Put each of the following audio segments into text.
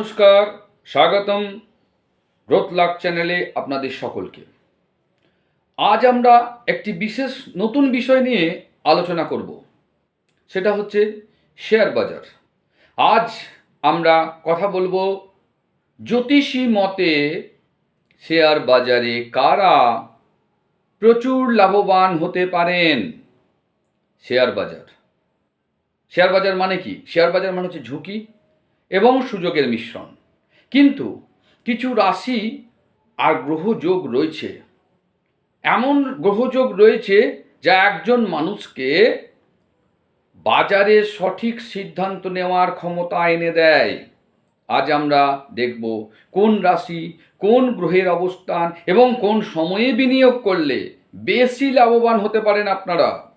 নমস্কার, স্বাগতম গ্রোথ লাক চ্যানেলে আপনাদের সকলকে। আজ আমরা একটি বিশেষ নতুন বিষয় নিয়ে আলোচনা করব। সেটা হচ্ছে শেয়ার বাজার। আজ আমরা কথা বলব জ্যোতিষী মতে শেয়ার বাজারে কারা প্রচুর লাভবান হতে পারেন? শেয়ার বাজার। শেয়ার বাজার মানে কি? শেয়ার বাজার মানে হচ্ছে ঝুঁকি। এবং সুযোগের মিশ্রণ। কিন্তু কিছু রাশি আর গ্রহযোগ রয়েছে। এমন গ্রহযোগ রয়েছে যা একজন মানুষকে বাজারে সঠিক সিদ্ধান্ত নেওয়ার ক্ষমতা এনে দেয়। আজ আমরা দেখব কোন রাশি কোন গ্রহের অবস্থান এবং কোন সময়ে বিনিয়োগ করলে বেশি লাভবান হতে পারেন আপনারা।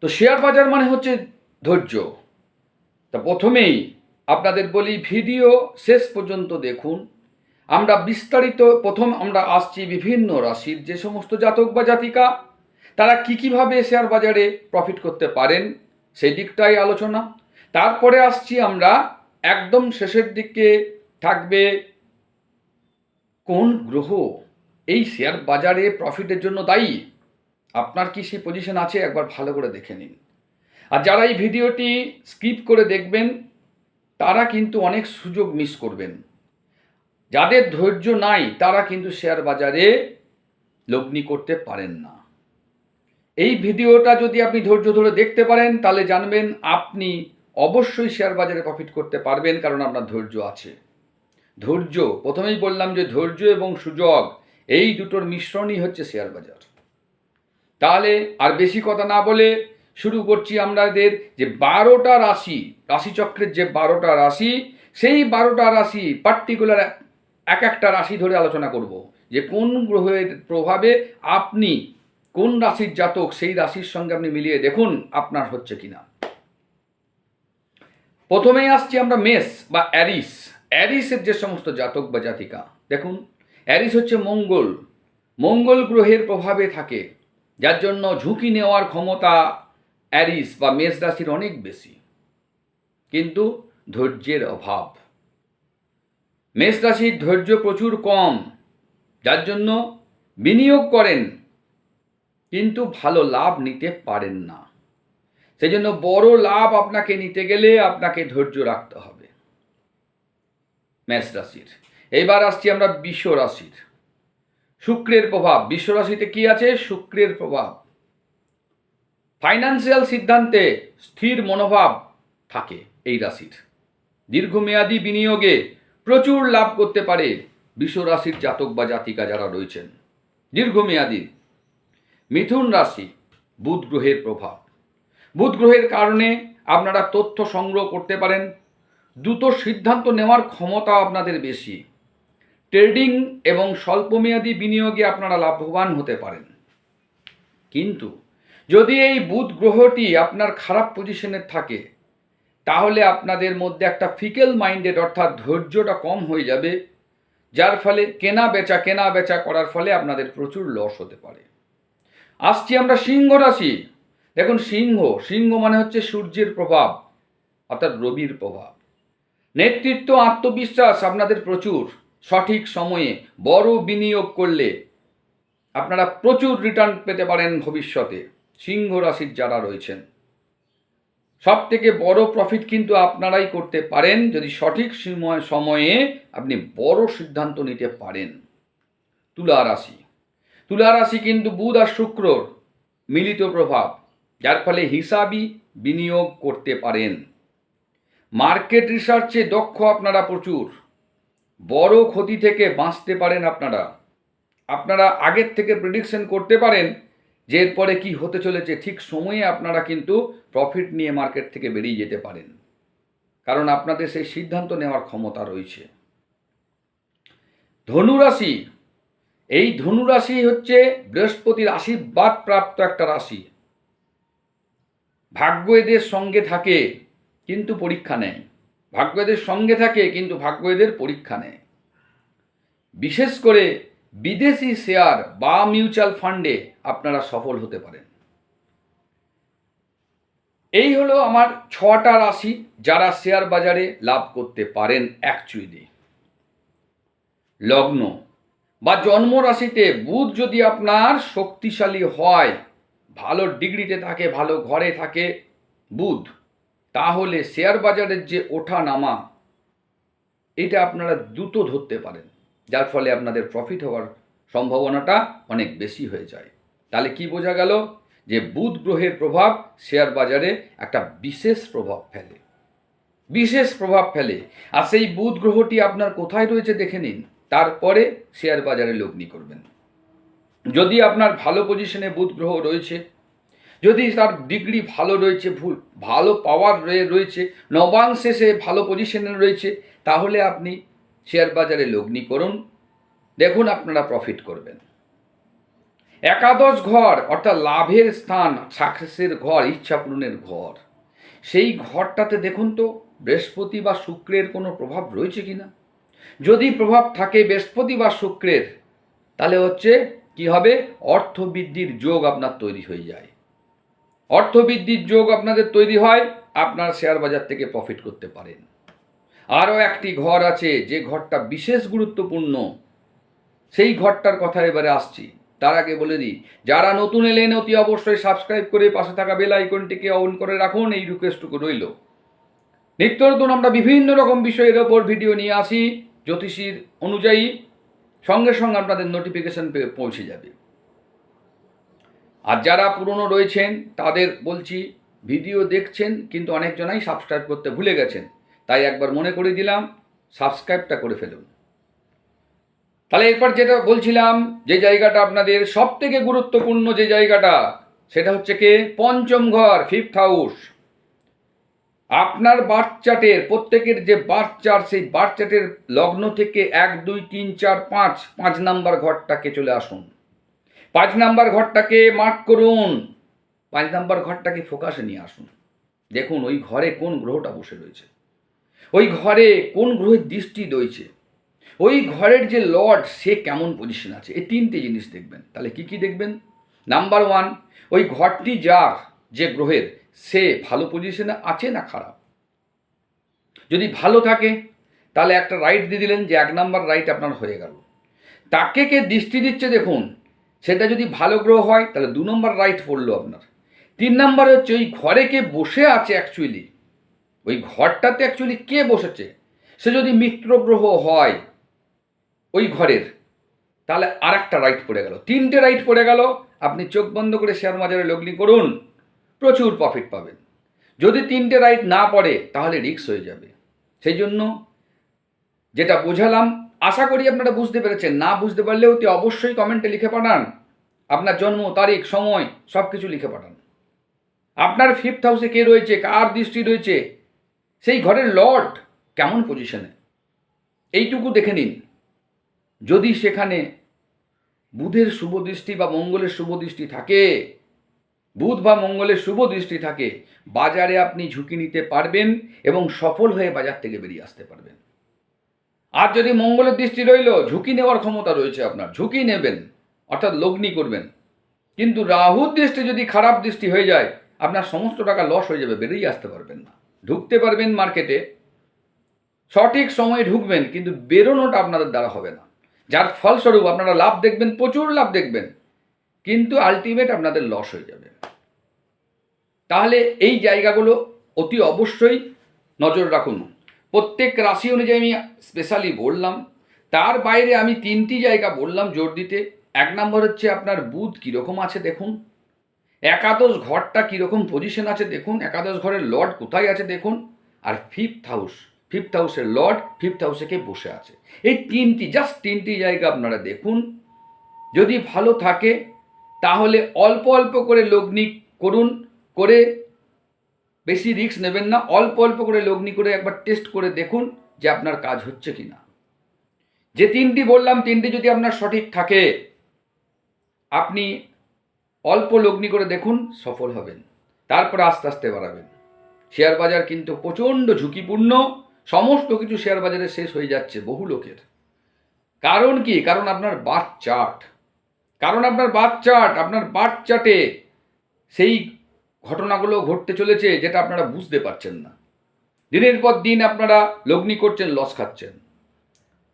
তো শেয়ার বাজার মানে হচ্ছে ধৈর্য। তা প্রথমেই আপনাদের বলি ভিডিও শেষ পর্যন্ত দেখুন। আমরা বিস্তারিত প্রথম আমরা আসছি বিভিন্ন রাশির যে সমস্ত জাতক বা জাতিকা, তারা কী কীভাবে শেয়ার বাজারে প্রফিট করতে পারেন, সেই দিকটাই আলোচনা। তারপরে আসছি আমরা একদম শেষের দিকে থাকবে কোন গ্রহ এই শেয়ার বাজারে প্রফিটের জন্য দায়ী? আপনার কি সেই পজিশন আছে? একবার ভালো করে দেখে নিন। আর যারা এই ভিডিওটি স্কিপ করে দেখবেন, তারা কিন্তু অনেক সুযোগ মিস করবেন। যাদের ধৈর্য নাই, তারা কিন্তু শেয়ার বাজারে লগ্নি করতে পারেন না। এই ভিডিওটা যদি আপনি ধৈর্য ধরে দেখতে পারেন, তাহলে জানবেন আপনি অবশ্যই শেয়ার বাজারে প্রফিট করতে পারবেন, কারণ আপনার ধৈর্য আছে। ধৈর্য, প্রথমেই বললাম যে ধৈর্য এবং সুযোগ, এই দুটোর মিশ্রণই হচ্ছে শেয়ার বাজার। তাহলে আর বেশি কথা না বলে শুরু করছি আমাদের যে বারোটা রাশি, রাশিচক্রের যে বারোটা রাশি, সেই বারোটা রাশি পার্টিকুলার এক একটা রাশি ধরে আলোচনা করব। যে কোন গ্রহের প্রভাবে আপনি কোন রাশির জাতক সেই রাশির সঙ্গে আপনি মিলিয়ে দেখুন আপনার হচ্ছে কিনা। প্রথমেই আসছি আমরা মেস বা অ্যারিস। অ্যারিসের যে সমস্ত জাতক বা জাতিকা, দেখুন, অ্যারিস হচ্ছে মঙ্গল। মঙ্গল গ্রহের প্রভাবে থাকে, যার জন্য ঝুঁকি নেওয়ার ক্ষমতা অ্যারিস বা মেষ রাশির অনেক বেশি, কিন্তু ধৈর্যের অভাব। মেষ রাশির ধৈর্য প্রচুর কম, যার জন্য বিনিয়োগ করেন, কিন্তু ভালো লাভ নিতে পারেন না। সেই জন্য বড় লাভ আপনাকে নিতে গেলে আপনাকে ধৈর্য রাখতে হবে। মেষ রাশির, এইবার আসছি আমরা বিশ্ব রাশির। শুক্রের প্রভাব বিশ্ব রাশিতে কি আছে? শুক্রের প্রভাব। ফাইন্যান্সিয়াল সিদ্ধান্তে স্থির মনোভাব থাকে এই রাশির। দীর্ঘমেয়াদী বিনিয়োগে প্রচুর লাভ করতে পারে বিশ্ব রাশির জাতক বা জাতিকা যারা রয়েছেন। দীর্ঘমেয়াদী মিথুন রাশি বুধ গ্রহের প্রভাব। বুধ গ্রহের কারণে আপনারা তথ্য সংগ্রহ করতে পারেন। দ্রুত সিদ্ধান্ত নেওয়ার ক্ষমতা আপনাদের বেশি। ট্রেডিং এবং স্বল্পমেয়াদী বিনিয়োগে আপনারা লাভবান হতে পারেন। কিন্তু যদি এই বুধ গ্রহটি আপনার খারাপ পজিশনে থাকে, তাহলে আপনাদের মধ্যে একটা ফিকেল মাইন্ডেড অর্থাৎ ধৈর্যটা কম হয়ে যাবে, যার ফলে কেনা বেচা কেনা বেচা করার ফলে আপনাদের প্রচুর লস হতে পারে। আসছি আমরা সিংহ রাশি। দেখুন, সিংহ সিংহ মানে হচ্ছে সূর্যের প্রভাব, অর্থাৎ রবির প্রভাব। নেতৃত্ব, আত্মবিশ্বাস আপনাদের প্রচুর, সঠিক সময়ে বড় বিনিয়োগ করলে আপনারা প্রচুর রিটার্ন পেতে পারেন ভবিষ্যতে। সিংহ রাশির যারা রয়েছেন সব থেকে বড় প্রফিট কিন্তু আপনারাই করতে পারেন যদি সঠিক সময়, সময়ে আপনি বড় সিদ্ধান্ত নিতে পারেন। তুলা রাশি তুলা রাশি কিন্তু বুধ আর শুক্রর মিলিত প্রভাব, যার ফলে হিসাবই বিনিয়োগ করতে পারেন। মার্কেট রিসার্চে দক্ষ আপনারা প্রচুর, বড় ক্ষতি থেকে বাঁচতে পারেন আপনারা। আপনারা আগের থেকে প্রেডিকশন করতে পারেন যে এরপরে কি হতে চলেছে, ঠিক সময়ে আপনারা কিন্তু প্রফিট নিয়ে মার্কেট থেকে বেরিয়ে যেতে পারেন। কারণ আপনাদের সেই সিদ্ধান্ত নেওয়ার ক্ষমতা রয়েছে। ধনুরাশি, এই ধনুরাশি হচ্ছে বৃহস্পতির আশীর্বাদ প্রাপ্ত একটা রাশি। ভাগ্য এদের সঙ্গে থাকে, কিন্তু পরীক্ষা নেয়। ভাগ্য এদের সঙ্গে থাকে, কিন্তু ভাগ্য এদের পরীক্ষা নেয়। বিশেষ করে বিদেশি শেয়ার বা মিউচুয়াল ফান্ডে আপনারা সফল হতে পারেন। এই হলো আমার ছটা রাশি যারা শেয়ার বাজারে লাভ করতে পারেন অ্যাকচুয়ালি লগ্ন বা জন্ম রাশিতে বুধ যদি আপনার শক্তিশালী হয়, ভালো ডিগ্রিতে থাকে, ভালো ঘরে থাকে বুধ, তাহলে শেয়ার বাজারের যে ওঠা নামা এটা আপনারা দ্রুত ধরতে পারেন। যার ফলে আপনাদের প্রফিট হওয়ার সম্ভাবনাটা অনেক বেশি হয়ে যায়। তাহলে কি বোঝা গেল? যে বুধ গ্রহের প্রভাব শেয়ার বাজারে একটা বিশেষ প্রভাব ফেলে। বিশেষ প্রভাব ফেলে। আর সেই বুধ গ্রহটি আপনার কোথায় রয়েছে দেখে নিন। তারপরে শেয়ার বাজারে লগ্নি করবেন। যদি আপনার ভালো পজিশনে বুধ গ্রহ রয়েছে, যদি তার ডিগ্রি ভালো রয়েছে, ভুল, ভালো পাওয়ার রয়েছে, নবাংশে সে ভালো পজিশনে রয়েছে, তাহলে আপনি শেয়ার বাজারে লগ্নি করুন, দেখুন আপনারা প্রফিট করবেন। একাদশ ঘর, অর্থাৎ লাভের স্থান সাকসেসের ঘর, ইচ্ছা পূরণের ঘর। সেই ঘরটাতে দেখুন তো, বৃহস্পতি বা শুক্রের কোনো প্রভাব রয়েছে কি না যদি প্রভাব থাকে বৃহস্পতি বা শুক্রের, তাহলে হচ্ছে কি হবে? অর্থবৃদ্ধির যোগ আপনার তৈরি হয়ে যায়। অর্থবৃদ্ধির যোগ আপনাদের তৈরি হয়, আপনার শেয়ার বাজার থেকে প্রফিট করতে পারেন। আরও একটি ঘর আছে, যে ঘরটা বিশেষ গুরুত্বপূর্ণ। সেই ঘরটার কথা এবারে আসছি। তার আগে বলে দিই, যারা নতুন এলেন অতি অবশ্যই সাবস্ক্রাইব করে পাশে থাকা বেল আইকনটিকে অন করে রাখুন, এই রিকোয়েস্টটুকু রইল। নিত্য নতুন আমরা বিভিন্ন রকম বিষয়ের ওপর ভিডিও নিয়ে আসি, জ্যোতিষীর অনুযায়ী। সঙ্গে সঙ্গে আপনাদের নোটিফিকেশন পৌঁছে যাবে। আর যারা পুরনো রয়েছেন, তাদের বলছি ভিডিও দেখছেন, কিন্তু অনেকজনাই সাবস্ক্রাইব করতে ভুলে গেছেন। তাই একবার মনে করে দিলাম, সাবস্ক্রাইবটা করে ফেলুন। তাহলে এরপর যেটা বলছিলাম, যে জায়গাটা আপনাদের সব থেকে গুরুত্বপূর্ণ যে জায়গাটা, সেটা হচ্ছে কি? পঞ্চম ঘর ফিফথ হাউস আপনার বার্থ চার্টের, প্রত্যেকের যে বার্থ চার্ট, সেই বার্থ চার্টের লগ্ন থেকে এক, দুই, তিন, চার, পাঁচ পাঁচ নাম্বার ঘরটাকে চলে আসুন। পাঁচ নাম্বার ঘরটাকে মার্ক করুন। পাঁচ নাম্বার ঘরটাকে ফোকাসে নিয়ে আসুন। দেখুন ওই ঘরে কোন গ্রহটা বসে রয়েছে। ওই ঘরে কোন গ্রহের দৃষ্টি রয়েছে? ওই ঘরের যে লর্ড, সে কেমন পজিশন আছে? এই তিনটে জিনিস দেখবেন। তাহলে কি কি দেখবেন? নাম্বার ওয়ান ওই ঘরটি যার যে গ্রহের, সে ভালো পজিশনে আছে না খারাপ? যদি ভালো থাকে, তাহলে একটা রাইট দিয়ে দিলেন যে এক নাম্বার রাইট আপনার হয়ে গেল। তাকে কে দৃষ্টি দিচ্ছে দেখুন, সেটা যদি ভালো গ্রহ হয়, তাহলে দু নম্বর রাইট পড়ল আপনার। তিন নাম্বার হচ্ছে ওই ঘরে কে বসে আছে অ্যাকচুয়ালি ওই ঘরটাতে অ্যাকচুয়ালি কে বসেছে? সে যদি মিত্র গ্রহ হয় ওই ঘরের, তাহলে আর একটা রাইট পড়ে গেল। তিনটে রাইট পড়ে গেল। আপনি চোখ বন্ধ করে শেয়ার বাজারে লগ্নি করুন। প্রচুর প্রফিট পাবেন। যদি তিনটে রাইট না পড়ে, তাহলে রিক্স হয়ে যাবে। সেই জন্য যেটা বোঝালাম, আশা করি আপনারা বুঝতে পেরেছেন। না বুঝতে পারলেও অতি অবশ্যই কমেন্টে লিখে পাঠান। আপনার জন্ম, তারিখ, সময় সব কিছু লিখে পাঠান। আপনার ফিফথ হাউসে কে রয়েছে? কার দৃষ্টি রয়েছে? সেই ঘরের লর্ড কেমন পজিশনে? এইটুকু দেখে নিন। যদি সেখানে বুধের শুভ দৃষ্টি বা মঙ্গলের শুভ দৃষ্টি থাকে, বুধ বা মঙ্গলের শুভ দৃষ্টি থাকে, বাজারে আপনি ঝুঁকি নিতে পারবেন এবং সফল হয়ে বাজার থেকে বেরিয়ে আসতে পারবেন। আর যদি মঙ্গলের দৃষ্টি রইল, ঝুঁকি নেওয়ার ক্ষমতা রয়েছে আপনার, ঝুঁকি নেবেন, অর্থাৎ লগ্নি করবেন। কিন্তু রাহুর দৃষ্টি যদি খারাপ দৃষ্টি হয়ে যায়, আপনার সমস্ত টাকা লস হয়ে যাবে, বেরিয়ে আসতে পারবেন না। ঢুকতে পারবেন মার্কেটে সঠিক সময়ে ঢুকবেন, কিন্তু বেরোনোটা আপনাদের দ্বারা হবে না। যার ফলস্বরূপ আপনারা লাভ দেখবেন, প্রচুর লাভ দেখবেন, কিন্তু আলটিমেট আপনাদের লস হয়ে যাবে। তাহলে এই জায়গাগুলো অতি অবশ্যই নজর রাখুন। প্রত্যেক রাশি অনুযায়ী আমি স্পেশালি বললাম, তার বাইরে আমি তিনটি জায়গা বললাম জোর দিতে। এক নম্বর হচ্ছে আপনার বুধ কীরকম আছে দেখুন। একাদশ ঘরটা কীরকম পজিশন আছে দেখুন, একাদশ ঘরের লর্ড কোথায় আছে দেখুন, আর ফিফথ হাউস ফিফথ হাউসের লর্ড ফিফথ হাউসে কে বসে আছে। এই তিনটি জাস্ট তিনটি জায়গা আপনারা দেখুন। যদি ভালো থাকে, তাহলে অল্প অল্প করে লগ্নি করুন, করে বেশি রিস্ক নেবেন না, অল্প অল্প করে লগ্নি করে একবার টেস্ট করে দেখুন যে আপনার কাজ হচ্ছে কি না যে তিনটি বললাম, তিনটি যদি আপনার সঠিক থাকে, আপনি অল্প লগ্নি করে দেখুন সফল হবেন, তারপরে আস্তে আস্তে বাড়াবেন। শেয়ার বাজার কিন্তু প্রচণ্ড ঝুঁকিপূর্ণ, সমস্ত কিছু শেয়ার বাজারে শেষ হয়ে যাচ্ছে বহু লোকের। কারণ কি? কারণ আপনার বার্থ চার্ট। কারণ আপনার বার্থ চার্ট, আপনার বার্থ চার্টে সেই ঘটনাগুলো ঘটতে চলেছে যেটা আপনারা বুঝতে পারছেন না। দিনের পর দিন আপনারা লগ্নি করছেন, লস খাচ্ছেন।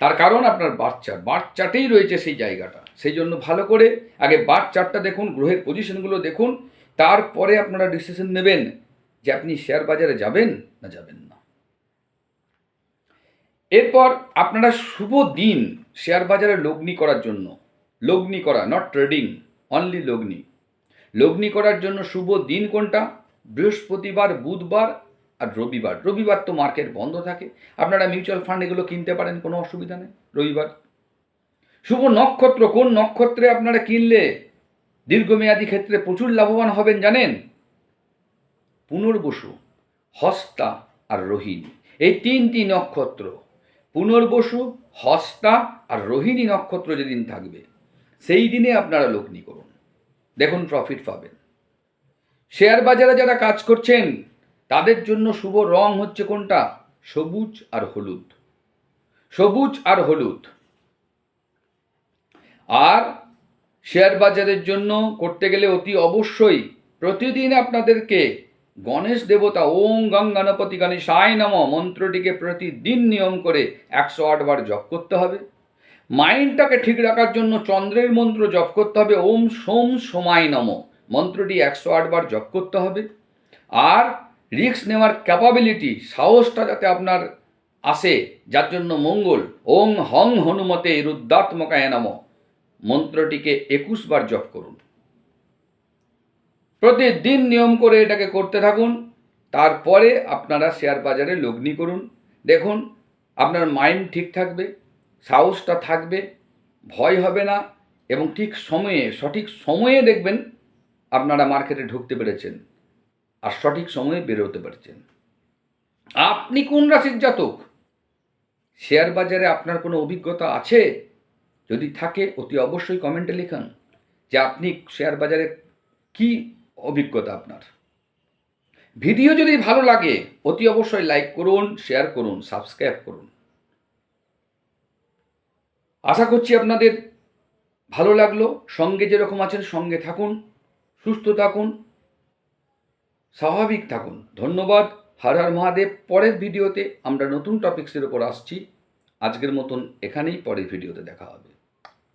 তার কারণ আপনার বাচ্চা বাচ্চাটেই রয়েছে সেই জায়গাটা। সেই জন্য ভালো করে আগে বার্থ দেখুন, গ্রহের পজিশনগুলো দেখুন, তারপরে আপনারা ডিসিশন নেবেন যে আপনি শেয়ার বাজারে যাবেন না যাবেন না। এরপর আপনারা শুভ দিন শেয়ার বাজারে লগ্নি করার জন্য। লগ্নি করা নট ট্রেডিং অনলি লগ্নি। লগ্নি করার জন্য শুভ দিন কোনটা? বৃহস্পতিবার, বুধবার আর রবিবার রবিবার তো মার্কেট বন্ধ থাকে। আপনারা মিউচুয়াল ফান্ড এগুলো কিনতে পারেন, কোনো অসুবিধা নেই, রবিবার। শুভ নক্ষত্র, কোন নক্ষত্রে আপনারা কিনলে দীর্ঘমেয়াদী ক্ষেত্রে প্রচুর লাভবান হবেন জানেন? পুনর্বসু, হস্তা আর রোহিণী। এই তিনটি নক্ষত্র, পুনর্বসু, হস্তা আর রোহিণী নক্ষত্র যেদিন থাকবে, সেই দিনে আপনারা লগ্নি করুন। দেখুন প্রফিট পাবেন। শেয়ার বাজারে যারা কাজ করছেন তাদের জন্য শুভ রং হচ্ছে কোনটা? সবুজ আর হলুদ। সবুজ আর হলুদ। আর শেয়ার বাজারের জন্য করতে গেলে অতি অবশ্যই প্রতিদিন আপনাদেরকে গণেশ দেবতা ওম গং গণপতি গণেশায় নম মন্ত্রটিকে প্রতিদিন নিয়ম করে একশো আটবার জপ করতে হবে। মাইন্ডটাকে ঠিক রাখার জন্য চন্দ্রের মন্ত্র জপ করতে হবে। ওম সোম সোমায় নম মন্ত্রটি একশো আটবার জপ করতে হবে। আর রিস্ক নেওয়ার ক্যাপাবিলিটি, সাহসটা যাতে আপনার আসে, যার জন্য মঙ্গল, ওং হং হনুমতে রুদ্রাত্মকায় নম। মন্ত্রটিকে একুশ বার জপ করুন। প্রতিদিন নিয়ম করে এটাকে করতে থাকুন। তারপরে আপনারা শেয়ার বাজারে লগ্নি করুন। দেখুন, আপনার মাইন্ড ঠিক থাকবে, সাহসটা থাকবে, ভয় হবে না এবং ঠিক সময়ে, সঠিক সময়ে দেখবেন আপনারা মার্কেটে ঢুকতে পেরেছেন। আর সঠিক সময়ে বেরোতে পারছেন। আপনি কোন রাশির জাতক? শেয়ার বাজারে আপনার কোনো অভিজ্ঞতা আছে? যদি থাকে, অতি অবশ্যই কমেন্টে লিখান যে আপনি শেয়ার বাজারে কি অভিজ্ঞতা আপনার। ভিডিও যদি ভালো লাগে, অতি অবশ্যই লাইক করুন শেয়ার করুন সাবস্ক্রাইব করুন। আশা করছি আপনাদের ভালো লাগল। সঙ্গে যেরকম আছেন সঙ্গে থাকুন, সুস্থ থাকুন। স্বাভাবিক থাকুন। ধন্যবাদ। হর হর মহাদেব, পরের ভিডিওতে আমরা নতুন টপিক্সের ওপর আসছি। আজকের মতন এখানেই পরের ভিডিওতে দেখা হবে।